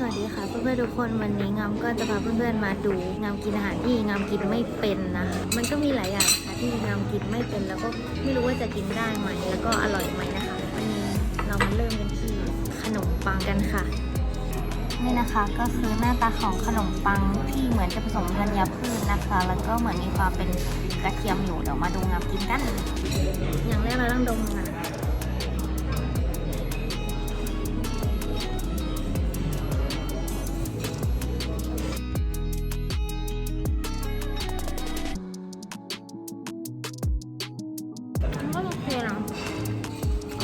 สวัสดีค่ะเพื่อนๆทุกคนวันนี้งามก็จะพาเพื่อนๆมาดูงามกินอาหารที่งามกินไม่เป็นนะคะมันก็มีหลายอย่างค่ะที่งามกินไม่เป็น แล้วก็ไม่รู้ว่าจะกินได้ไหมแล้วก็อร่อยไหมนะคะวันนี้เรามาเริ่มกันที่ขนมปังกันค่ะ นี่นะคะก็คือหน้าตาของขนมปังที่เหมือนจะผสมธัญพืชนะคะ แล้วก็เหมือนมีความเป็นกระเทียมอยู่เดี๋ยวมาดูงามกินกัน อย่างแรกเราต้องดมค่ะมัน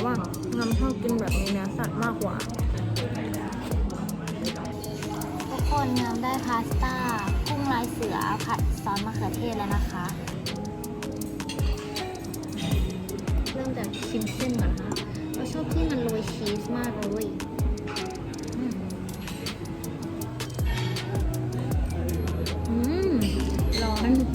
ว่างำชอบกินแบบมีเนื้อสัตว์มากกว่า ทุกคนงำได้พาสต้ากุ้งลายเสือผัดซอสมะเขือเทศแล้วนะคะ เริ่มจากชิมเส้นก่อนนะคะเราชอบที่มันโรยชีสมากเลยอืมอืมร้อน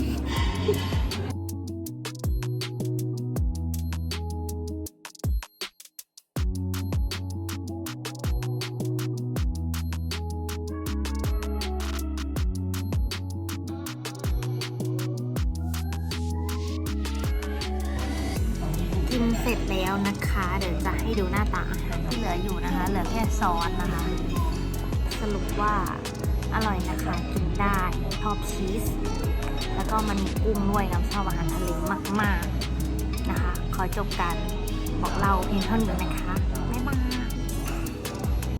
นเสร็จแล้วนะคะ เดี๋ยวจะให้ดูหน้าตาอาหารที่เหลืออยู่นะคะ เหลือแค่ซอสนะคะ สรุปว่าอร่อยนะคะ กินได้ชอบชีส แล้วก็มันมีกุ้งด้วยน้ำชอบอาหารทะเลมาก ๆ นะคะ ขอจบการบอกเล่าเพียงเท่านี้นะคะ